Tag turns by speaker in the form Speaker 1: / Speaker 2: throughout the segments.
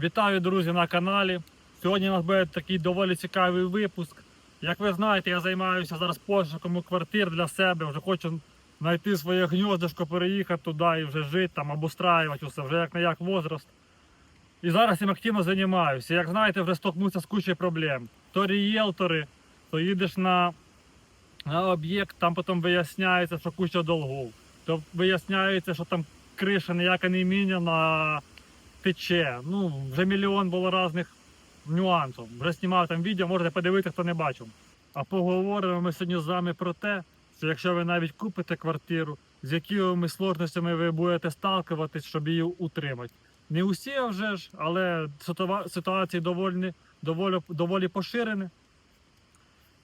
Speaker 1: Вітаю, друзі, на каналі. Сьогодні у нас буде такий доволі цікавий випуск. Як ви знаєте, я займаюся зараз пошуком квартир для себе. Вже хочу знайти своє гніздечко, переїхати туди і вже жити там, обустраювати усе, вже як на як возраст. І зараз цим активно займаюся. Як знаєте, вже столкнувся з кучою проблем. То рієлтори, то їдеш на, на об'єкт, там потім виясняється, що куча долгов. То виясняється, що там криша ніяка не міняна, тече. Ну, вже мільйон було різних нюансів. Вже знімав там відео, можете подивитися, хто не бачив. А поговоримо ми сьогодні з вами про те, що якщо ви навіть купите квартиру, з якими сложностями ви будете сталкуватись, щоб її утримати. Не усі вже ж, але ситуації доволі, доволі, доволі поширені.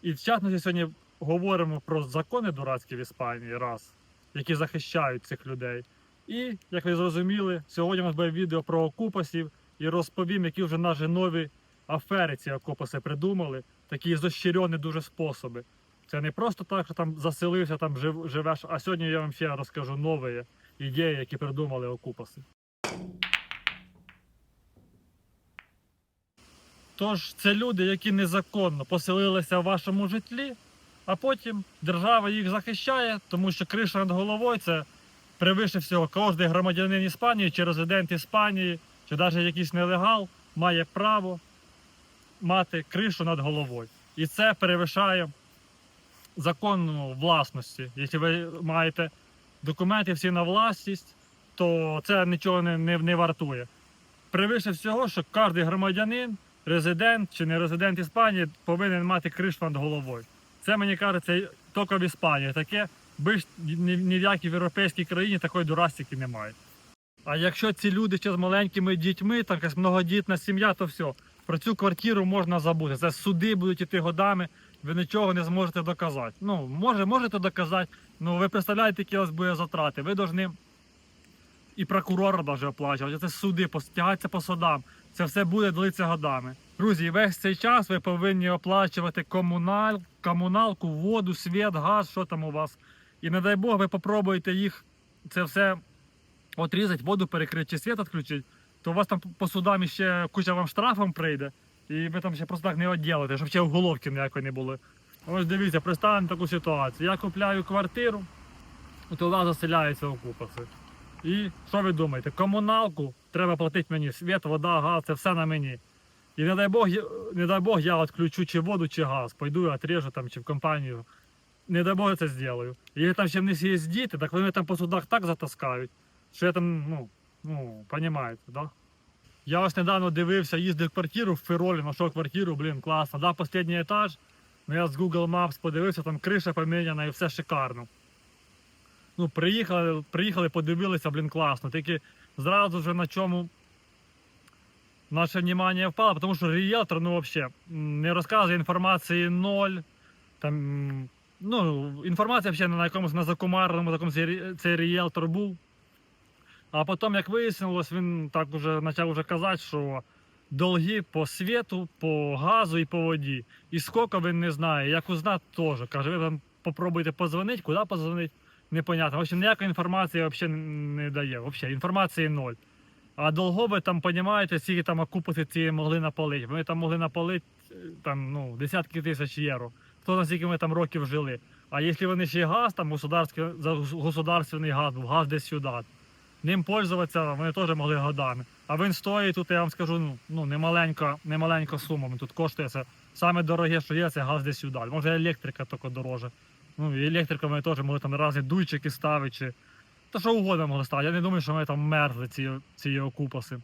Speaker 1: І в частності сьогодні говоримо про закони дурацькі в Іспанії, раз, які захищають цих людей. І, як ви зрозуміли, сьогодні у нас буде відео про окупасів і розповім, які вже наші нові афери ці окупаси придумали, такі зощирені дуже способи. Це не просто так, що там заселився, там жив, живеш, а сьогодні я вам ще розкажу нові ідеї, які придумали окупаси. Тож це люди, які незаконно поселилися в вашому житлі, а потім держава їх захищає, тому що криша над головою це превише всього кожен громадянин Іспанії чи резидент Іспанії, чи навіть якийсь нелегал має право мати кришу над головою. І це перевищає законну власності. Якщо ви маєте документи всі на власність, то це нічого не, не, не вартує. Превише всього, що кожен громадянин, резидент чи не резидент Іспанії повинен мати кришу над головою. Це мені кажеться тільки в Іспанії. Таке більш ні, в якій європейській країні такої дурастики немає. А якщо ці люди ще з маленькими дітьми, так якась многодітна сім'я, то все. Про цю квартиру можна забути. Це суди будуть іти годами, ви нічого не зможете доказати. Ну, може, можете доказати, але ви представляєте, які у вас буде затрати. Ви повинні і прокурора даже оплачувати. Це суди, постягатися по судам. Це все буде длитися годами. Друзі, весь цей час ви повинні оплачувати комуналь, комуналку, воду, світ, газ, що там у вас. І не дай Бог, ви попробуєте їх це все отрізати, воду перекрити чи світ відключити, то у вас там по судам ще куча вам штрафом прийде, і ви там ще просто так не відділите, щоб ще уголовки ніякої не було. Ось дивіться, представимо таку ситуацію. Я купляю квартиру, туди заселяються окупаси. І що ви думаєте? Комуналку треба платити мені. Світ, вода, газ, це все на мені. І не дай Бог, не дай Бог, я відключу чи воду, чи газ. Пойду і отрежу там чи в компанію. Не дай Бог я це зроблю. І як там ще в них є діти, так вони там по судах так затаскають, що я там, ну, ну, розумієте, да? Я ось недавно дивився, їздив квартиру в Феролі, знайшов квартиру, блін, класно. Да, останній етаж. Ну я з Google Maps подивився, там криша поміняна і все шикарно. Ну, приїхали, приїхали, подивилися, блін, класно. Тільки зразу вже на чому наше внимание впало, тому що ріелтор, ну, взагалі, не розказує інформації ноль. Там, ну, інформація взагалі на якомусь на закумарному такому цей, ріелтор був. А потім, як вияснилось, він так уже почав вже казати, що долги по світу, по газу і по воді. І скільки він не знає, як узнати теж. Каже, ви там попробуйте позвонити, куди позвонити, непонятно. В общем, ніякої інформації взагалі не дає. Взагалі, інформації ноль. А долгове там, розумієте, скільки там окупити ці могли напалити. Вони там могли напалити е, там, ну, десятки тисяч євро. Хто на скільки ми там років жили. А якщо вони ще газ, там государственний газ був, газ десь сюди. Ним пользуватися вони теж могли годами. А він стоїть тут, я вам скажу, ну, ну немаленька, немаленька сума. Тут коштує це. Саме дороге, що є, це газ десь сюди. Може електрика тільки дороже. Ну, електрика вони теж могли там різні дуйчики ставити. Чи... Та що угодно могли ставити. Я не думаю, що ми там мерзли ці, ці окупаси.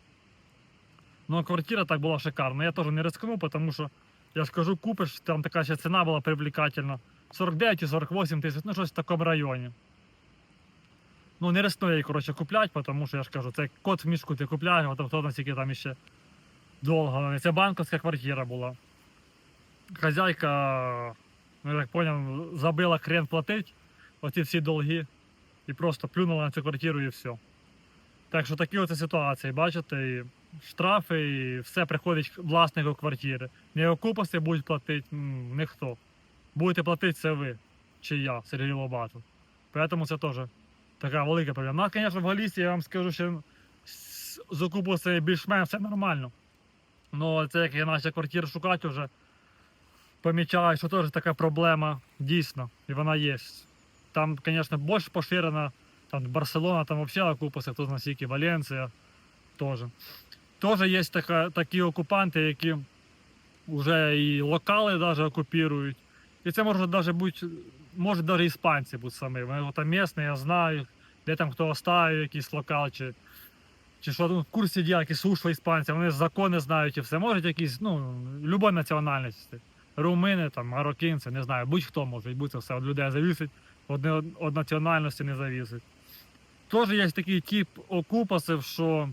Speaker 1: Ну, а квартира так була шикарна. Я теж не рискнув, тому що я ж кажу, купиш, там така ще ціна була привлекательна. 49 чи 48 тисяч, ну щось в такому районі. Ну, не рискну я її, коротше, купляти, тому що я ж кажу, це кот в мішку ти купляєш, а то наскільки там іще довго. Це банковська квартира була. Хазяйка, ну, я так забила хрен платить оці всі долги і просто плюнула на цю квартиру і все. Так що такі оце ситуації, бачите, і штрафи, і все приходить власнику квартири. Не окупаси будуть платити, м, ніхто. Будете платити це ви, чи я, Сергій Лобатов. Поэтому це теж така велика проблема. Ну, звісно, в Галісі я вам скажу, що з окупацією більш-менш все нормально. Ну, це як я почав квартиру шукати вже, помічаю, що теж така проблема дійсно, і вона є. Там, звісно, більш поширена, там Барселона, там взагалі окупається, хто знає скільки, Валенція теж. Теж є така, такі окупанти, які вже і локали даже окупують. І це може навіть бути, може навіть іспанці бути самі. Вони там місні, я знаю, де там хто оставив якийсь локал, чи, чи що ну, в курсі діла, якісь ушлі іспанці, вони закони знають і все. Можуть якісь, ну, любої національності. Румини, там, мароккінці, не знаю, будь-хто може бути, це все від людей завісить, від національності не завісить. Теж є такий тип окупасів, що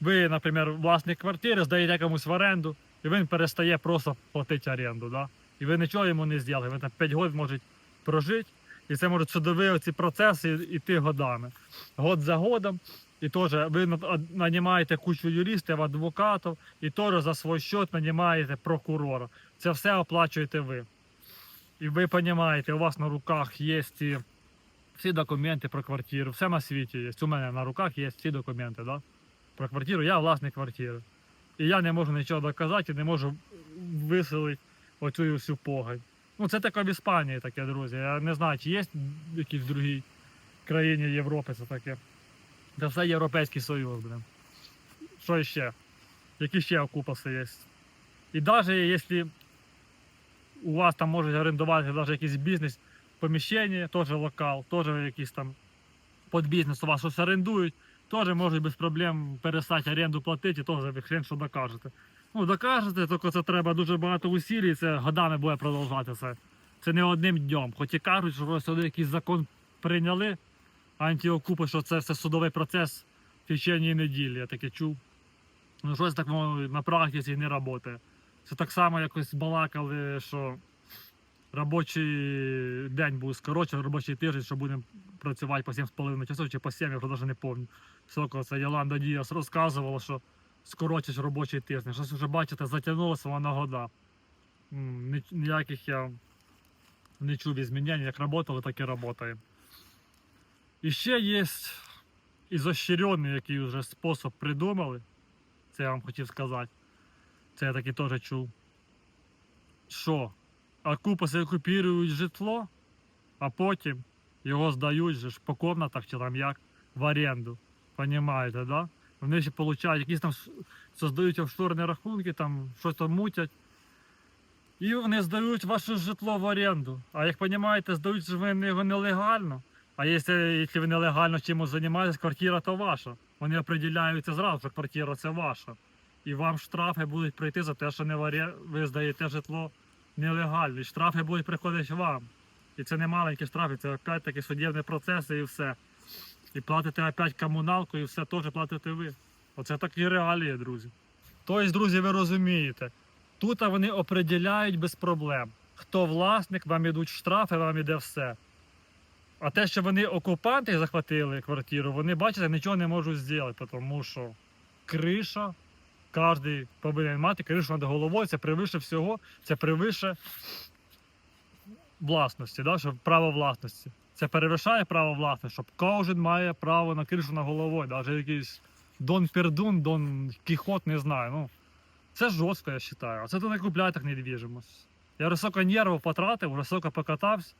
Speaker 1: ви, наприклад, власник квартири здаєте комусь в оренду, і він перестає просто платити оренду. Да? І ви нічого йому не зробили. Він там 5 років може прожити, і це можуть судові ці процеси йти годами. Год за годом. І теж ви нанімаєте кучу юристів, адвокатів, і теж за свій счет нанімаєте прокурора. Це все оплачуєте ви. І ви розумієте, у вас на руках є ці всі документи про квартиру, все на світі є. У мене на руках є всі документи, да? про квартиру, я власник квартири. І я не можу нічого доказати, і не можу виселити оцю всю погань. Ну, це таке в Іспанії таке, друзі. Я не знаю, чи є в якійсь другій країні Європи це таке. Це все Європейський Союз, блин. Що ще? Які ще окупаси є? І навіть якщо у вас там можуть орендувати навіть якийсь бізнес, поміщення, теж локал, теж якийсь там під бізнес у вас щось орендують, теж можуть без проблем перестати оренду платити, теж хрен що докажете. Ну, докажете, тільки це треба дуже багато усіль, і це годами буде продовжуватися. Це не одним днем. Хоч і кажуть, що сюди якийсь закон прийняли, антиокупи, що це все судовий процес в течение неділі, я таке чув. Ну, щось так на практиці не працює. Це так само якось балакали, що робочий день буде скорочений, робочий тиждень, що будемо працювати по 7,5 часов чи по 7, я вже навіть не пам'ятаю. Скільки це Йоланда Діас розказувала, що скоротять робочий тиждень. Щось вже бачите, затягнулося воно на года. Ні- Ніяких я не чув змінень, як працювали, так і працюємо. І ще є ізощрений, який вже спосіб придумали. Це я вам хотів сказати. Це я таки теж чув. Що? Окупаси окупують житло, а потім його здають же ж по комнатах чи там як в оренду. Понімаєте, да? Вони ще получають якісь там создають офшорні рахунки, там щось там мутять. І вони здають ваше житло в оренду. А як розумієте, здають ж ви його нелегально. А якщо, якщо ви нелегально чимось займаєтесь, квартира то ваша. Вони определяються зразу, що квартира це ваша. І вам штрафи будуть прийти за те, що не в оре- ви здаєте житло нелегально. І штрафи будуть приходити вам. І це не маленькі штрафи, це опять-таки судебні процеси і все. І платите опять комуналку, і все теж платите ви. Оце такі реалії, друзі. Тобто, друзі, ви розумієте, тут вони определяють без проблем. Хто власник, вам ідуть штрафи, вам іде все. А те, що вони окупанти захватили квартиру, вони бачите, нічого не можуть зробити, тому що криша, кожен повинен мати кришу над головою, це превише всього, це превише власності, да? що право власності. Це перевищає право власності, щоб кожен має право на кришу над головою, навіть якийсь Дон Пердун, Дон Кіхот, не знаю. Ну, це жорстко, я вважаю. А це то не купляє так недвіжимость. Я високо нервів потратив, високо покатався,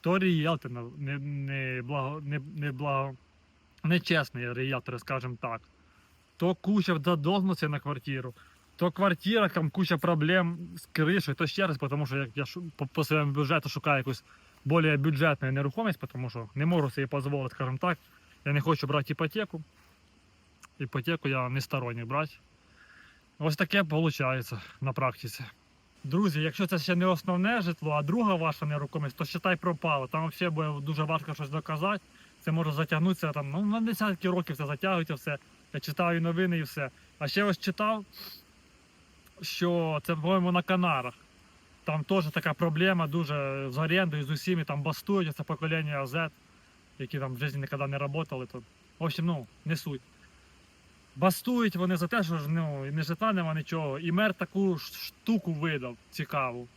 Speaker 1: то ріелтор не, не, благо, не, не благо, нечесний ріелтор, скажімо так. То куча задовженостей на квартиру, то квартира, там куча проблем з кришею, то ще раз, тому що як я по, по своєму бюджету шукаю якусь більш бюджетну нерухомість, тому що не можу собі дозволити, скажімо так. Я не хочу брати іпотеку. Іпотеку я не сторонній брати. Ось таке виходить на практиці. Друзі, якщо це ще не основне житло, а друга ваша нерухомість, то считай пропало. Там взагалі буде дуже важко щось доказати. Це може затягнутися там, ну, на десятки років це затягується все. Я читаю новини і все. А ще ось читав, що це, по-моєму, на Канарах. Там теж така проблема дуже з орендою, з усіми там бастують, це покоління Z, які там в житті ніколи не працювали. То, в общем, ну, не суть. Бастують вони за те, що ну, не житла нема нічого. І мер таку штуку видав цікаву,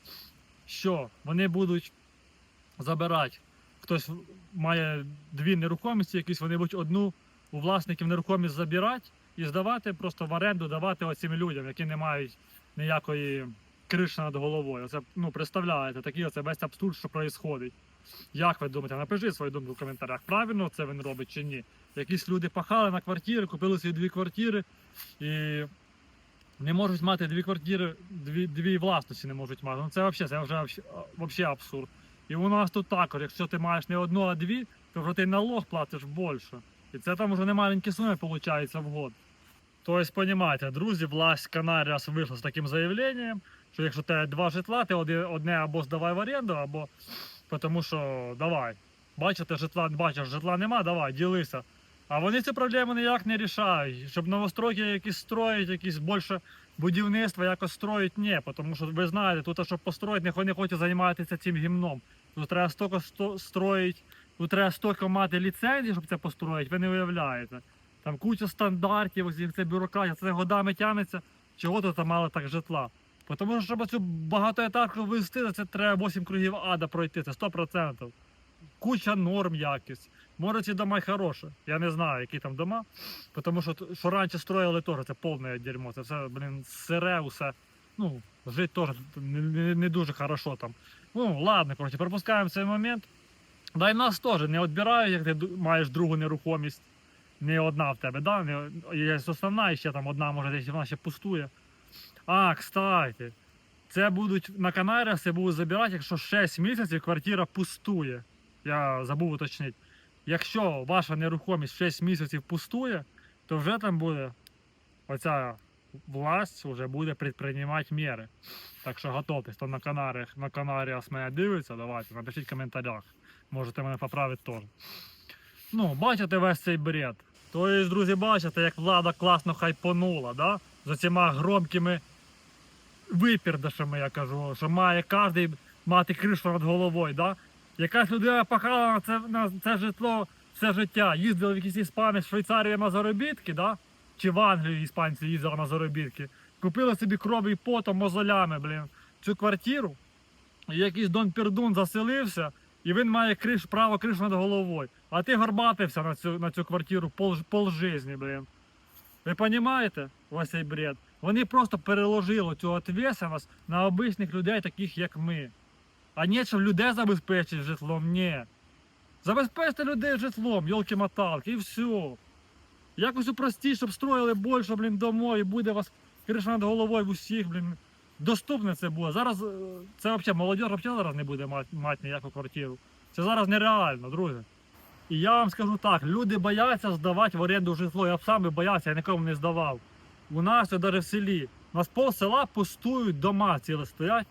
Speaker 1: що вони будуть забирати. Хтось має дві нерухомості, якісь вони будуть одну у власників нерухомість забирати і здавати просто в оренду, давати оцим людям, які не мають ніякої криші над головою. Це ну представляєте, такий оце весь абсурд, що відбувається. Як ви думаєте? Напишіть свою думку в коментарях. Правильно це він робить чи ні? Якісь люди пахали на квартири, купили собі дві квартири і не можуть мати дві квартири, дві, дві власності не можуть мати. Ну це взагалі, це вже вообще абсурд. І у нас тут також, якщо ти маєш не одну, а дві, то вже ти налог платиш більше. І це там вже не маленькі суми виходить в год. Тобто, розумієте, друзі, власть Канаріас вийшла з таким заявленням, що якщо тебе два житла, ти одне або здавай в оренду, або тому що давай. Бачите, житла, бачиш, житла нема, давай, ділися. А вони цю проблему ніяк не рішають. Щоб новостройки якісь строїть, якісь більше будівництва якось строїть, ні. Тому що ви знаєте, тут щоб построїти, ніхто не хоче займатися цим гімном. Тут треба стільки тут треба стільки мати ліцензій, щоб це построїти, ви не уявляєте. Там куча стандартів, ось це бюрократія, це годами тягнеться. Чого тут мало так житла? Тому що, щоб цю багатоетажку вивести, це треба 8 кругів ада пройти, це 100%. Куча норм якісь. Може ці дома й хороші. Я не знаю, які там дома. Тому що, що раніше строїли теж, це повне дерьмо. Це все, блін, сире, усе. Ну, жити теж не, не, не дуже хорошо там. Ну, ладно, коротше, пропускаємо цей момент. Да й нас теж не відбирають, як ти маєш другу нерухомість. Не одна в тебе, да? Не, є основна, і ще там одна, може, десь вона ще пустує. А, кстати, це будуть на Канаріях це будуть забирати, якщо 6 місяців квартира пустує. Я забув уточнити. Якщо ваша нерухомість 6 місяців пустує, то вже там буде оця власть вже буде предприймати міри. Так що готуйтесь, то на Канаріях, на Канаріас мене дивиться, давайте, напишіть в коментарях. Можете мене поправити теж. Ну, бачите весь цей бред. Тобто, друзі, бачите, як влада класно хайпонула, да? За цими громкими випердашами, я кажу, що має кожен мати кришу над головою. Да? Якась людина пахала на це, на це житло все життя, їздила в якісь іспани в Швейцарію на заробітки, да? Чи в Англію іспанці їздили на заробітки. Купили собі крові потом мозолями, блін, цю квартиру. І якийсь Дон Пердун заселився, і він має криш, право кришу над головою. А ти горбатився на цю, на цю квартиру пол, полжизні, блін. Ви розумієте цей бред? Вони просто переложили цю відповідальність на обичних людей, таких як ми. А щоб людей забезпечити житлом, ні. Забезпечте людей житлом, йолки-моталки, і все. Якось упростіть, щоб строїли більше, блін, домов, і буде у вас криша над головою в усіх, блін. Доступне це буде. Зараз е, це взагалі молодь взагалі зараз не буде мати, мати ніяку квартиру. Це зараз нереально, друзі. І я вам скажу так, люди бояться здавати в оренду житло. Я б сам боявся, я нікому не здавав. У нас навіть в селі. У нас пол села пустують дома ціле стоять.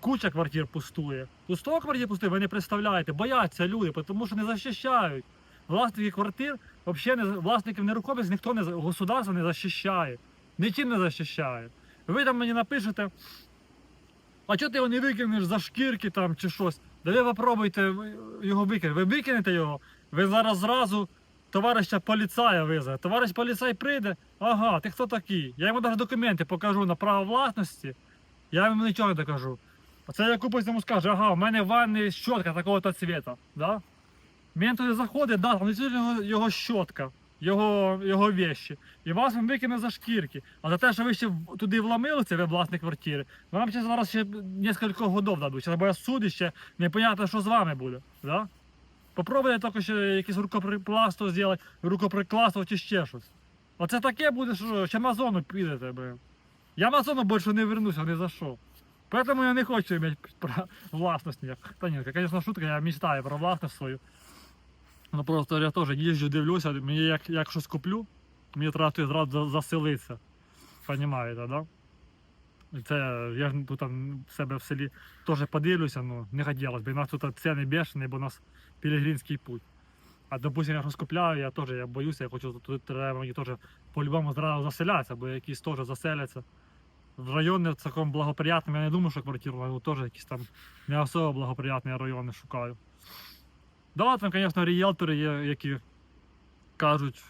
Speaker 1: Куча квартир пустує. 100 квартир пустує, ви не представляєте, бояться люди, тому що не захищають. Власники квартир, взагалі не, власників нерухомості ніхто не государство не захищає. Нічим не захищає. Ви там мені напишете, а чого ти його не викинеш за шкірки там чи щось? Да ви попробуйте його викинути. Ви викинете його, ви зараз зразу товариша поліцая визове. Товариш поліцай прийде, ага, ти хто такий? Я йому навіть документи покажу на право власності, я йому нічого не докажу. А це я купець йому скаже, ага, у мене в ванні щотка такого-то цвіта. Да? Він туди заходить, да, там лежить його, його щотка, його, його вещі. І вас він викине за шкірки. А за те, що ви ще туди вломилися, ви власник квартири, вам ще зараз ще кілька годов дадуть. Зараз буде суд і ще непонятно, що з вами буде. Да? Попробуйте тільки ще якийсь рукоприкластво зробити, рукоприкладство чи ще щось. Оце таке буде, що ще на зону підете, блин. Я на зону більше не вернуся ні за що. Поэтому я не хочу иметь про власність. ніяк. Та ні, звісно, шутка, я мечтаю про власність свою. Ну просто я теж їжджу, дивлюся, мені як, як щось куплю, мені треба зразу заселитися. Понімаєте, да? І це я ж тут там в себе в селі теж подивлюся, ну не хотілося б. У нас тут ціни бешені, бо у нас пілігримський путь. А допустим, я щось купляю, я теж я боюся, я хочу тут треба мені теж по-любому зразу заселятися, бо якісь теж заселяться. В районі в такому благоприятному, я не думаю, що квартиру, але теж якісь там не особо благоприятні райони шукаю. Да, там, звісно, ріелтори є, які кажуть,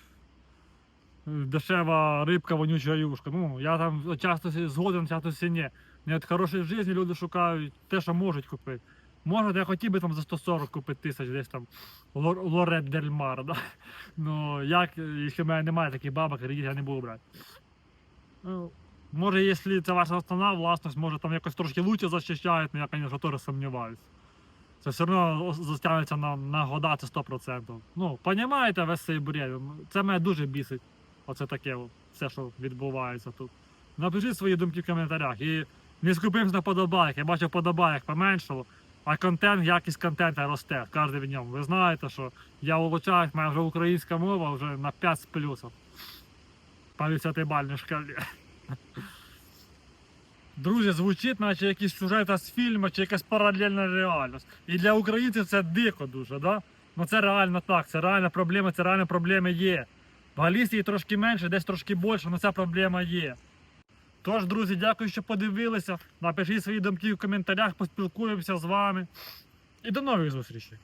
Speaker 1: е, дешева рибка, вонюча юшка. Ну, я там часто згоден, часто всі ні. Не від хорошої житті люди шукають те, що можуть купити. Може, я хотів би там за 140 купити тисяч десь там Лор- Лорет Дель Мар, да? Ну, як, якщо в мене немає таких бабок, кредит я не буду брати. Ну, може, якщо це ваша основна власність, може там якось трошки лучше захищають, але я, звісно, теж сумніваюсь. Це все одно затягнеться на, на года, це 100%. Ну, понімаєте весь цей бред? Це мене дуже бісить. Оце таке, все, що відбувається тут. Напишіть свої думки в коментарях. І не скупимось на подобайки. Я бачу подобайок поменшало, а контент, якість контенту росте кожен в ньому. Ви знаєте, що я улучшаюсь, моя вже українська мова вже на 5 з плюсом. По 10 бальній шкалі. Друзі, звучить, наче якийсь сюжет з фільму чи якась паралельна реальність. І для українців це дико дуже, да? Ну це реально так, це реальна проблема, це реально проблеми є. В Галісії трошки менше, десь трошки більше, але ця проблема є. Тож, друзі, дякую, що подивилися. Напишіть свої думки в коментарях, поспілкуємося з вами. І до нових зустрічей.